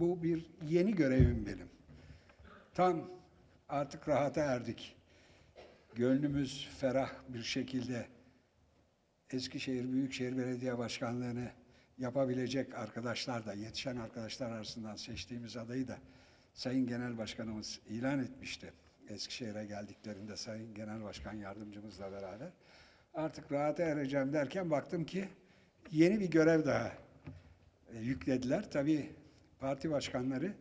bu bir yeni görevim benim. Tam artık rahata erdik. Gönlümüz ferah bir şekilde Eskişehir Büyükşehir Belediye Başkanlığı'nı yapabilecek arkadaşlar da, yetişen arkadaşlar arasından seçtiğimiz adayı da Sayın Genel Başkanımız ilan etmişti. Eskişehir'e geldiklerinde Sayın Genel Başkan Yardımcımızla beraber. Artık rahata ereceğim derken baktım ki yeni bir görev daha e, yüklediler. Tabii parti başkanları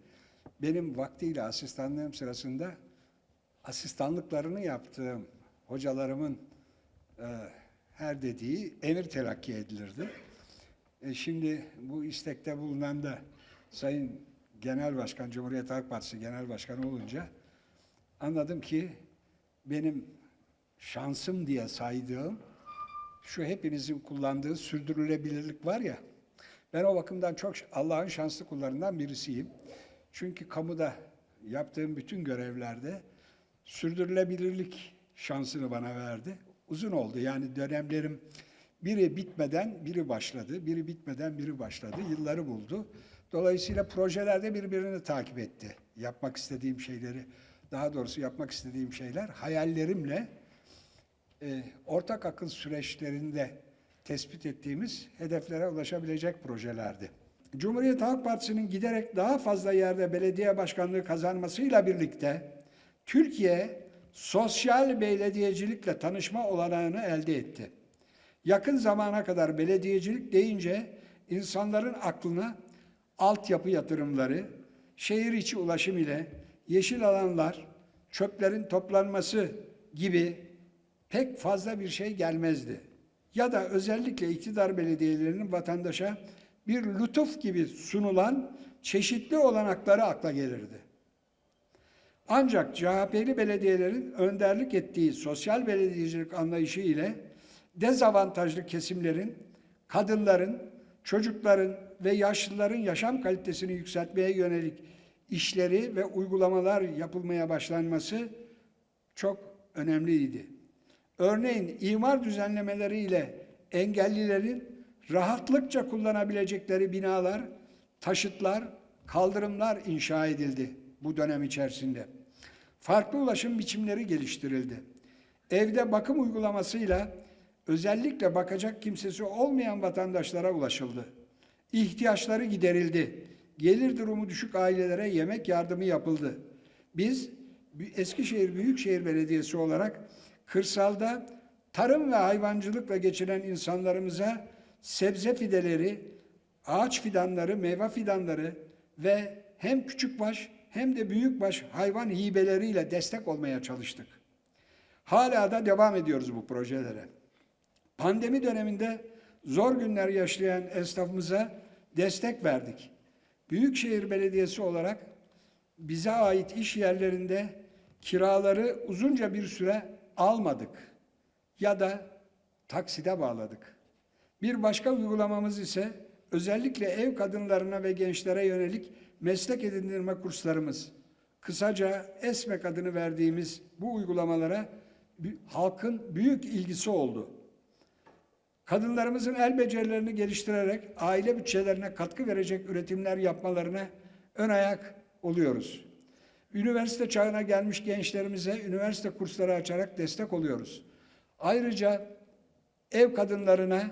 benim vaktiyle asistanlığım sırasında asistanlıklarını yaptığım hocalarımın e, her dediği emir telakki edilirdi. E, şimdi bu istekte bulunan da Sayın Genel Başkan, Cumhuriyet Halk Partisi Genel Başkanı olunca anladım ki benim şansım diye saydığım şu hepinizin kullandığı sürdürülebilirlik var ya, ben o bakımdan çok Allah'ın şanslı kullarından birisiyim. Çünkü kamuda yaptığım bütün görevlerde sürdürülebilirlik şansını bana verdi. Uzun oldu yani dönemlerim biri bitmeden biri başladı, biri bitmeden biri başladı, yılları buldu. Dolayısıyla projelerde birbirini takip etti. Yapmak istediğim şeyleri, daha doğrusu yapmak istediğim şeyler hayallerimle e, ortak akıl süreçlerinde tespit ettiğimiz hedeflere ulaşabilecek projelerdi. Cumhuriyet Halk Partisi'nin giderek daha fazla yerde belediye başkanlığı kazanmasıyla birlikte Türkiye sosyal belediyecilikle tanışma olanağını elde etti. Yakın zamana kadar belediyecilik deyince insanların aklına altyapı yatırımları, şehir içi ulaşım ile yeşil alanlar, çöplerin toplanması gibi pek fazla bir şey gelmezdi. Ya da özellikle iktidar belediyelerinin vatandaşa bir lütuf gibi sunulan çeşitli olanakları akla gelirdi. Ancak CHP'li belediyelerin önderlik ettiği sosyal belediyecilik anlayışı ile dezavantajlı kesimlerin, kadınların, çocukların ve yaşlıların yaşam kalitesini yükseltmeye yönelik işleri ve uygulamalar yapılmaya başlanması çok önemliydi. Örneğin imar düzenlemeleri ile engellilerin rahatlıkça kullanabilecekleri binalar, taşıtlar, kaldırımlar inşa edildi bu dönem içerisinde. Farklı ulaşım biçimleri geliştirildi. Evde bakım uygulamasıyla özellikle bakacak kimsesi olmayan vatandaşlara ulaşıldı. İhtiyaçları giderildi. Gelir durumu düşük ailelere yemek yardımı yapıldı. Biz Eskişehir Büyükşehir Belediyesi olarak kırsalda tarım ve hayvancılıkla geçiren insanlarımıza sebze fideleri, ağaç fidanları, meyve fidanları ve hem küçükbaş hem de büyükbaş hayvan hibeleriyle destek olmaya çalıştık. Hala da devam ediyoruz bu projelere. Pandemi döneminde zor günler yaşayan esnafımıza destek verdik. Büyükşehir Belediyesi olarak bize ait iş yerlerinde kiraları uzunca bir süre almadık ya da takside bağladık. Bir başka uygulamamız ise özellikle ev kadınlarına ve gençlere yönelik meslek edindirme kurslarımız. Kısaca ESMEK adını verdiğimiz bu uygulamalara halkın büyük ilgisi oldu. Kadınlarımızın el becerilerini geliştirerek aile bütçelerine katkı verecek üretimler yapmalarına ön ayak oluyoruz. Üniversite çağına gelmiş gençlerimize üniversite kursları açarak destek oluyoruz. Ayrıca ev kadınlarına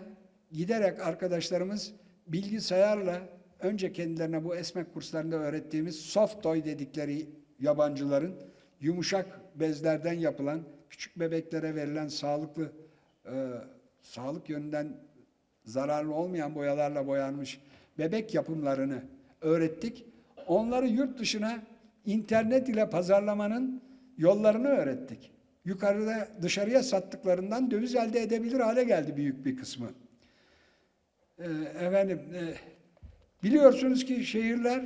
giderek arkadaşlarımız bilgisayarla önce kendilerine bu esmek kurslarında öğrettiğimiz soft toy dedikleri yabancıların yumuşak bezlerden yapılan küçük bebeklere verilen sağlıklı e, sağlık yönünden zararlı olmayan boyalarla boyanmış bebek yapımlarını öğrettik. Onları yurt dışına internet ile pazarlamanın yollarını öğrettik. Yukarıda dışarıya sattıklarından döviz elde edebilir hale geldi büyük bir kısmı. Ee, efendim, e, biliyorsunuz ki şehirler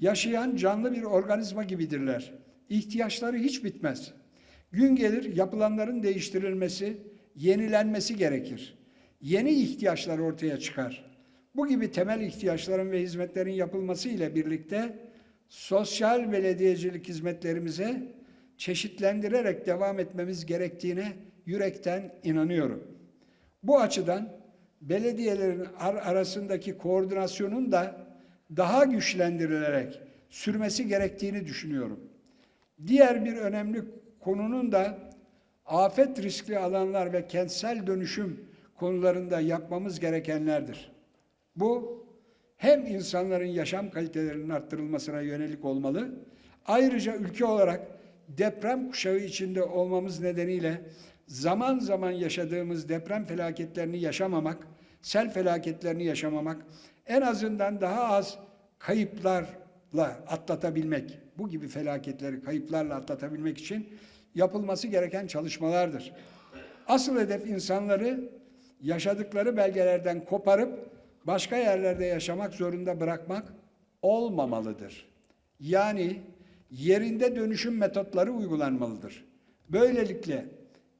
yaşayan canlı bir organizma gibidirler. İhtiyaçları hiç bitmez. Gün gelir yapılanların değiştirilmesi, yenilenmesi gerekir. Yeni ihtiyaçlar ortaya çıkar. Bu gibi temel ihtiyaçların ve hizmetlerin yapılması ile birlikte sosyal belediyecilik hizmetlerimize çeşitlendirerek devam etmemiz gerektiğine yürekten inanıyorum. Bu açıdan belediyelerin ar arasındaki koordinasyonun da daha güçlendirilerek sürmesi gerektiğini düşünüyorum. Diğer bir önemli konunun da afet riskli alanlar ve kentsel dönüşüm konularında yapmamız gerekenlerdir. Bu hem insanların yaşam kalitelerinin arttırılmasına yönelik olmalı, ayrıca ülke olarak deprem kuşağı içinde olmamız nedeniyle zaman zaman yaşadığımız deprem felaketlerini yaşamamak, sel felaketlerini yaşamamak, en azından daha az kayıplarla atlatabilmek, bu gibi felaketleri kayıplarla atlatabilmek için yapılması gereken çalışmalardır. Asıl hedef insanları yaşadıkları belgelerden koparıp başka yerlerde yaşamak zorunda bırakmak olmamalıdır. Yani yerinde dönüşüm metotları uygulanmalıdır. Böylelikle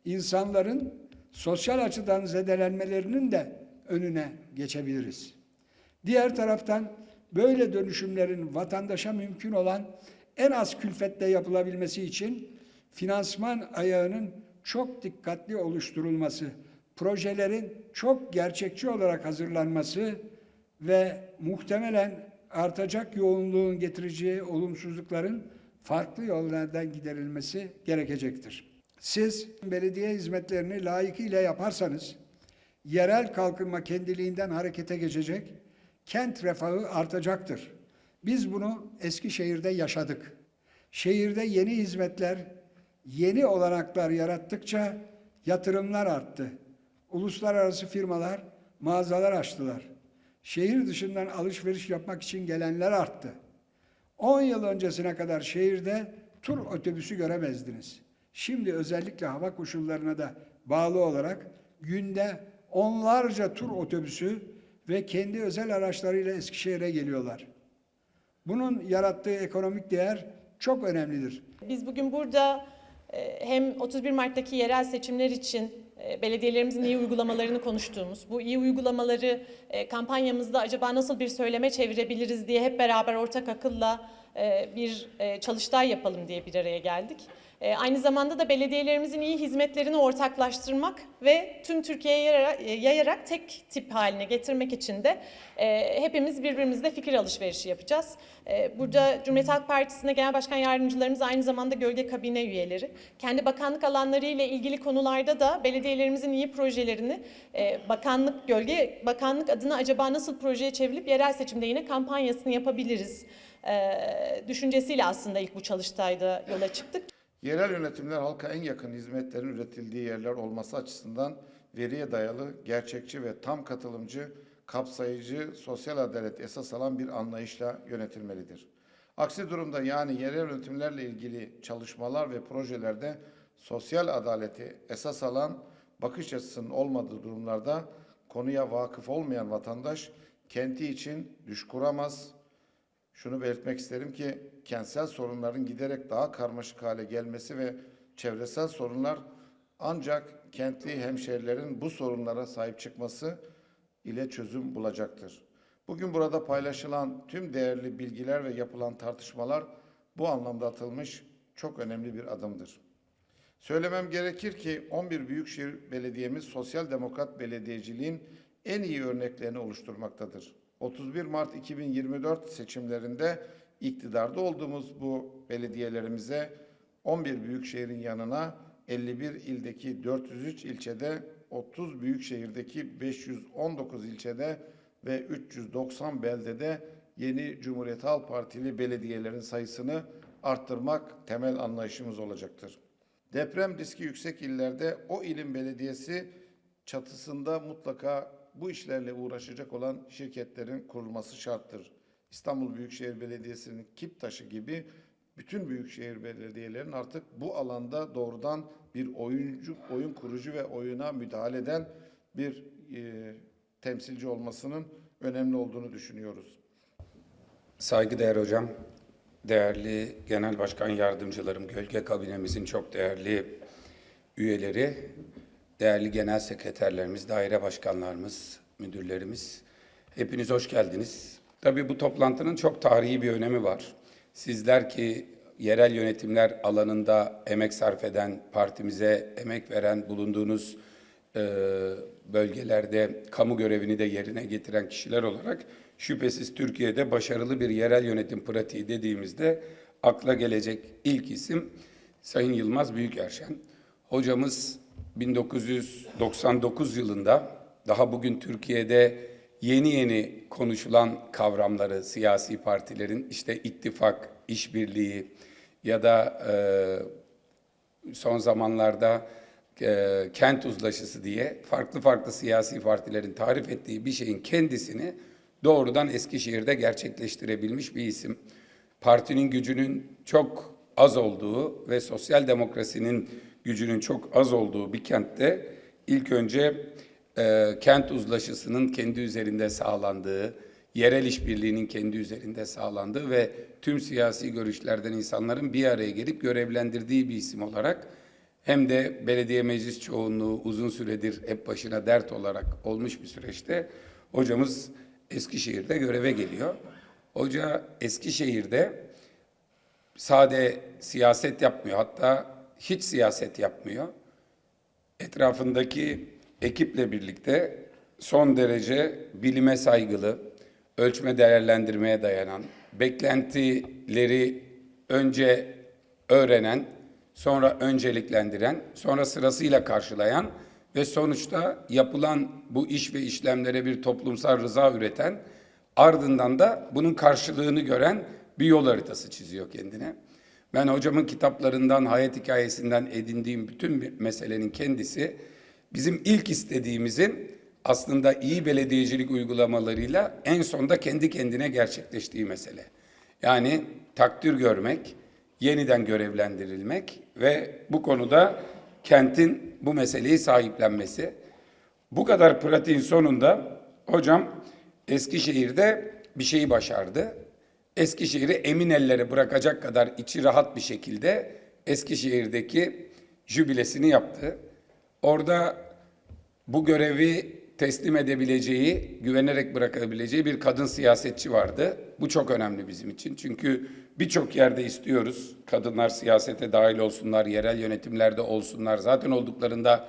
insanların sosyal açıdan zedelenmelerinin de önüne geçebiliriz. Diğer taraftan böyle dönüşümlerin vatandaşa mümkün olan en az külfetle yapılabilmesi için finansman ayağının çok dikkatli oluşturulması, projelerin çok gerçekçi olarak hazırlanması ve muhtemelen artacak yoğunluğun getireceği olumsuzlukların farklı yollardan giderilmesi gerekecektir. Siz belediye hizmetlerini layıkıyla yaparsanız yerel kalkınma kendiliğinden harekete geçecek, kent refahı artacaktır. Biz bunu Eskişehir'de yaşadık. Şehirde yeni hizmetler, yeni olanaklar yarattıkça yatırımlar arttı. Uluslararası firmalar mağazalar açtılar. Şehir dışından alışveriş yapmak için gelenler arttı. 10 yıl öncesine kadar şehirde tur otobüsü göremezdiniz. Şimdi özellikle hava koşullarına da bağlı olarak günde onlarca tur otobüsü ve kendi özel araçlarıyla Eskişehir'e geliyorlar. Bunun yarattığı ekonomik değer çok önemlidir. Biz bugün burada e, hem 31 Mart'taki yerel seçimler için belediyelerimizin iyi uygulamalarını konuştuğumuz, bu iyi uygulamaları e, kampanyamızda acaba nasıl bir söyleme çevirebiliriz diye hep beraber ortak akılla e, bir e, çalıştay yapalım diye bir araya geldik. E, Aynı zamanda da belediyelerimizin iyi hizmetlerini ortaklaştırmak ve tüm Türkiye'ye yayarak, e, yayarak tek tip haline getirmek için de e, hepimiz birbirimizle fikir alışverişi yapacağız. E, Burada Cumhuriyet Halk Partisi'nde genel başkan yardımcılarımız aynı zamanda gölge kabine üyeleri. Kendi bakanlık alanları ile ilgili konularda da belediyelerimizin iyi projelerini bakanlık gölge bakanlık adına acaba nasıl projeye çevrilip yerel seçimde yine kampanyasını yapabiliriz düşüncesiyle aslında ilk bu çalıştayda yola çıktık. Yerel yönetimler halka en yakın hizmetlerin üretildiği yerler olması açısından veriye dayalı, gerçekçi ve tam katılımcı, kapsayıcı, sosyal adalet esas alan bir anlayışla yönetilmelidir. Aksi durumda yani yerel yönetimlerle ilgili çalışmalar ve projelerde sosyal adaleti esas alan bakış açısının olmadığı durumlarda konuya vakıf olmayan vatandaş kenti için düş kuramaz, şunu belirtmek isterim ki kentsel sorunların giderek daha karmaşık hale gelmesi ve çevresel sorunlar ancak kentli hemşehrilerin bu sorunlara sahip çıkması ile çözüm bulacaktır. Bugün burada paylaşılan tüm değerli bilgiler ve yapılan tartışmalar bu anlamda atılmış çok önemli bir adımdır. Söylemem gerekir ki 11 Büyükşehir Belediye'miz sosyal demokrat belediyeciliğin en iyi örneklerini oluşturmaktadır. 31 Mart 2024 seçimlerinde iktidarda olduğumuz bu belediyelerimize 11 büyükşehirin yanına 51 ildeki 403 ilçede, 30 büyükşehirdeki 519 ilçede ve 390 beldede yeni Cumhuriyet Halk Partili belediyelerin sayısını arttırmak temel anlayışımız olacaktır. Deprem riski yüksek illerde o ilin belediyesi çatısında mutlaka bu işlerle uğraşacak olan şirketlerin kurulması şarttır. İstanbul Büyükşehir Belediyesi'nin Kiptaş'ı gibi bütün büyükşehir belediyelerinin artık bu alanda doğrudan bir oyuncu, oyun kurucu ve oyuna müdahale eden bir e, temsilci olmasının önemli olduğunu düşünüyoruz. Saygıdeğer hocam, değerli genel başkan yardımcılarım, gölge kabinemizin çok değerli üyeleri, değerli genel sekreterlerimiz, daire başkanlarımız, müdürlerimiz, hepiniz hoş geldiniz. Tabii bu toplantının çok tarihi bir önemi var. Sizler ki yerel yönetimler alanında emek sarf eden, partimize emek veren, bulunduğunuz e, bölgelerde kamu görevini de yerine getiren kişiler olarak şüphesiz Türkiye'de başarılı bir yerel yönetim pratiği dediğimizde akla gelecek ilk isim Sayın Yılmaz Büyükerşen. Hocamız 1999 yılında daha bugün Türkiye'de yeni yeni konuşulan kavramları siyasi partilerin işte ittifak, işbirliği ya da e, son zamanlarda e, kent uzlaşısı diye farklı farklı siyasi partilerin tarif ettiği bir şeyin kendisini doğrudan Eskişehir'de gerçekleştirebilmiş bir isim. Partinin gücünün çok az olduğu ve sosyal demokrasinin gücünün çok az olduğu bir kentte ilk önce e, kent uzlaşısının kendi üzerinde sağlandığı, yerel işbirliğinin kendi üzerinde sağlandığı ve tüm siyasi görüşlerden insanların bir araya gelip görevlendirdiği bir isim olarak hem de belediye meclis çoğunluğu uzun süredir hep başına dert olarak olmuş bir süreçte hocamız Eskişehir'de göreve geliyor. Hoca Eskişehir'de sade siyaset yapmıyor. Hatta hiç siyaset yapmıyor. Etrafındaki ekiple birlikte son derece bilime saygılı, ölçme değerlendirmeye dayanan, beklentileri önce öğrenen, sonra önceliklendiren, sonra sırasıyla karşılayan ve sonuçta yapılan bu iş ve işlemlere bir toplumsal rıza üreten, ardından da bunun karşılığını gören bir yol haritası çiziyor kendine. Ben hocamın kitaplarından, hayat hikayesinden edindiğim bütün meselenin kendisi bizim ilk istediğimizin aslında iyi belediyecilik uygulamalarıyla en sonda kendi kendine gerçekleştiği mesele. Yani takdir görmek, yeniden görevlendirilmek ve bu konuda kentin bu meseleyi sahiplenmesi. Bu kadar pratiğin sonunda hocam Eskişehir'de bir şeyi başardı. Eskişehir'i emin ellere bırakacak kadar içi rahat bir şekilde Eskişehir'deki jübilesini yaptı. Orada bu görevi teslim edebileceği, güvenerek bırakabileceği bir kadın siyasetçi vardı. Bu çok önemli bizim için. Çünkü birçok yerde istiyoruz kadınlar siyasete dahil olsunlar, yerel yönetimlerde olsunlar. Zaten olduklarında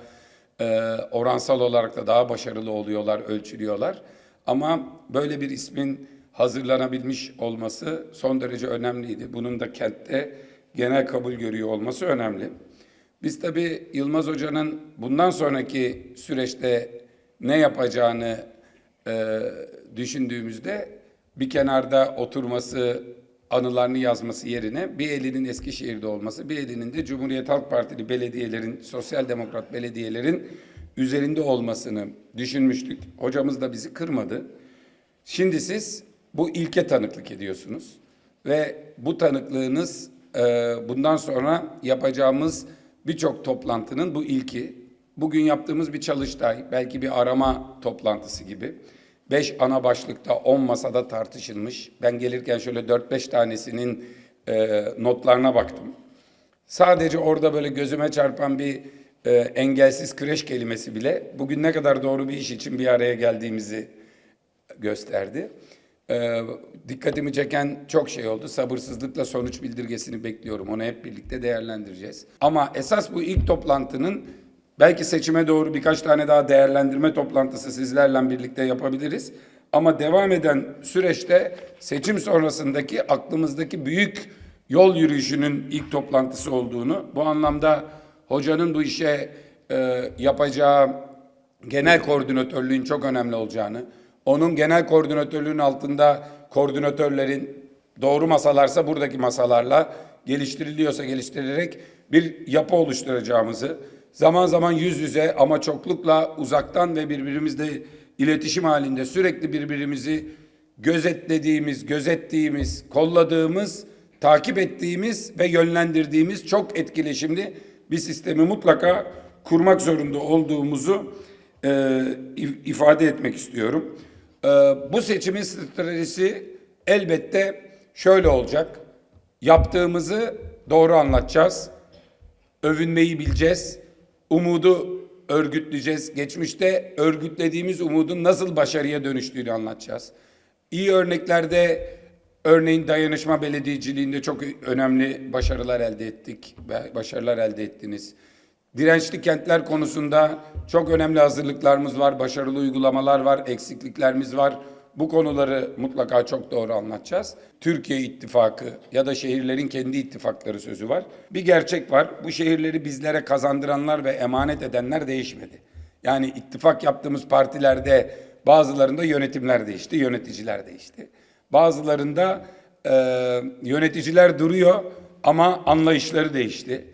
e, oransal olarak da daha başarılı oluyorlar, ölçülüyorlar. Ama böyle bir ismin hazırlanabilmiş olması son derece önemliydi. Bunun da kentte genel kabul görüyor olması önemli. Biz tabii Yılmaz Hoca'nın bundan sonraki süreçte ne yapacağını e, düşündüğümüzde bir kenarda oturması, anılarını yazması yerine bir elinin Eskişehir'de olması, bir elinin de Cumhuriyet Halk Partili belediyelerin, sosyal demokrat belediyelerin üzerinde olmasını düşünmüştük. Hocamız da bizi kırmadı. Şimdi siz bu ilke tanıklık ediyorsunuz ve bu tanıklığınız e, bundan sonra yapacağımız birçok toplantının bu ilki. Bugün yaptığımız bir çalıştay, belki bir arama toplantısı gibi. Beş ana başlıkta on masada tartışılmış. Ben gelirken şöyle dört beş tanesinin e, notlarına baktım. Sadece orada böyle gözüme çarpan bir e, engelsiz kreş kelimesi bile bugün ne kadar doğru bir iş için bir araya geldiğimizi gösterdi. Ee, dikkatimi çeken çok şey oldu. Sabırsızlıkla sonuç bildirgesini bekliyorum. Onu hep birlikte değerlendireceğiz. Ama esas bu ilk toplantının belki seçime doğru birkaç tane daha değerlendirme toplantısı sizlerle birlikte yapabiliriz. Ama devam eden süreçte seçim sonrasındaki aklımızdaki büyük yol yürüyüşünün ilk toplantısı olduğunu, bu anlamda hocanın bu işe e, yapacağı genel koordinatörlüğün çok önemli olacağını, onun genel koordinatörlüğün altında koordinatörlerin doğru masalarsa buradaki masalarla geliştiriliyorsa geliştirilerek bir yapı oluşturacağımızı, zaman zaman yüz yüze ama çoklukla uzaktan ve birbirimizle iletişim halinde sürekli birbirimizi gözetlediğimiz, gözettiğimiz, kolladığımız, takip ettiğimiz ve yönlendirdiğimiz çok etkileşimli bir sistemi mutlaka kurmak zorunda olduğumuzu e, if- ifade etmek istiyorum. E, bu seçimin stratejisi elbette şöyle olacak. Yaptığımızı doğru anlatacağız. Övünmeyi bileceğiz. Umudu örgütleyeceğiz. Geçmişte örgütlediğimiz umudun nasıl başarıya dönüştüğünü anlatacağız. İyi örneklerde örneğin dayanışma belediyeciliğinde çok önemli başarılar elde ettik. ve Başarılar elde ettiniz. Dirençli kentler konusunda çok önemli hazırlıklarımız var, başarılı uygulamalar var, eksikliklerimiz var. bu konuları mutlaka çok doğru anlatacağız. Türkiye ittifakı ya da şehirlerin kendi ittifakları sözü var. Bir gerçek var. Bu şehirleri bizlere kazandıranlar ve emanet edenler değişmedi. Yani ittifak yaptığımız partilerde bazılarında yönetimler değişti, yöneticiler değişti. Bazılarında e, yöneticiler duruyor ama anlayışları değişti.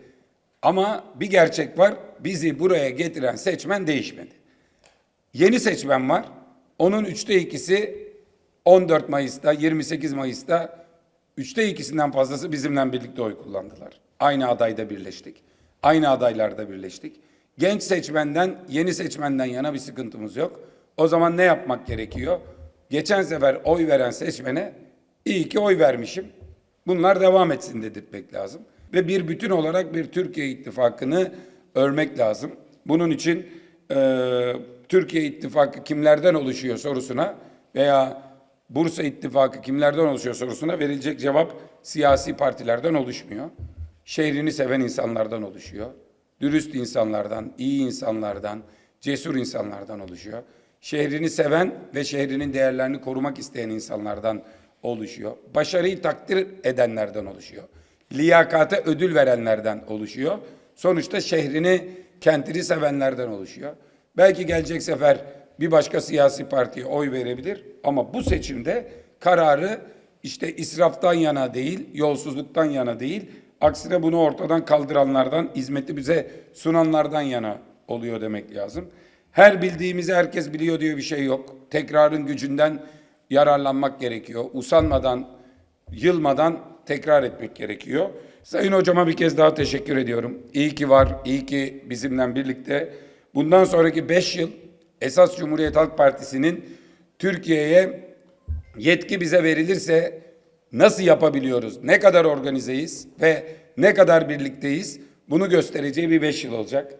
Ama bir gerçek var, bizi buraya getiren seçmen değişmedi. Yeni seçmen var. Onun üçte ikisi 14 Mayıs'ta, 28 Mayıs'ta üçte ikisinden fazlası bizimle birlikte oy kullandılar. Aynı adayda birleştik. Aynı adaylarda birleştik. Genç seçmenden, yeni seçmenden yana bir sıkıntımız yok. O zaman ne yapmak gerekiyor? Geçen sefer oy veren seçmene iyi ki oy vermişim. Bunlar devam etsin dedirtmek lazım. Ve bir bütün olarak bir Türkiye ittifakını örmek lazım. Bunun için eee, Türkiye ittifakı kimlerden oluşuyor sorusuna veya Bursa ittifakı kimlerden oluşuyor sorusuna verilecek cevap siyasi partilerden oluşmuyor. Şehrini seven insanlardan oluşuyor. Dürüst insanlardan, iyi insanlardan, cesur insanlardan oluşuyor. Şehrini seven ve şehrinin değerlerini korumak isteyen insanlardan oluşuyor. Başarıyı takdir edenlerden oluşuyor. Liyakate ödül verenlerden oluşuyor. Sonuçta şehrini, kentini sevenlerden oluşuyor. Belki gelecek sefer bir başka siyasi partiye oy verebilir ama bu seçimde kararı işte israftan yana değil, yolsuzluktan yana değil, aksine bunu ortadan kaldıranlardan, hizmeti bize sunanlardan yana oluyor demek lazım. Her bildiğimizi herkes biliyor diye bir şey yok. Tekrarın gücünden yararlanmak gerekiyor. Usanmadan, yılmadan tekrar etmek gerekiyor. Sayın hocama bir kez daha teşekkür ediyorum. İyi ki var, iyi ki bizimle birlikte. Bundan sonraki beş yıl esas Cumhuriyet Halk Partisi'nin Türkiye'ye yetki bize verilirse nasıl yapabiliyoruz, ne kadar organizeyiz ve ne kadar birlikteyiz bunu göstereceği bir beş yıl olacak.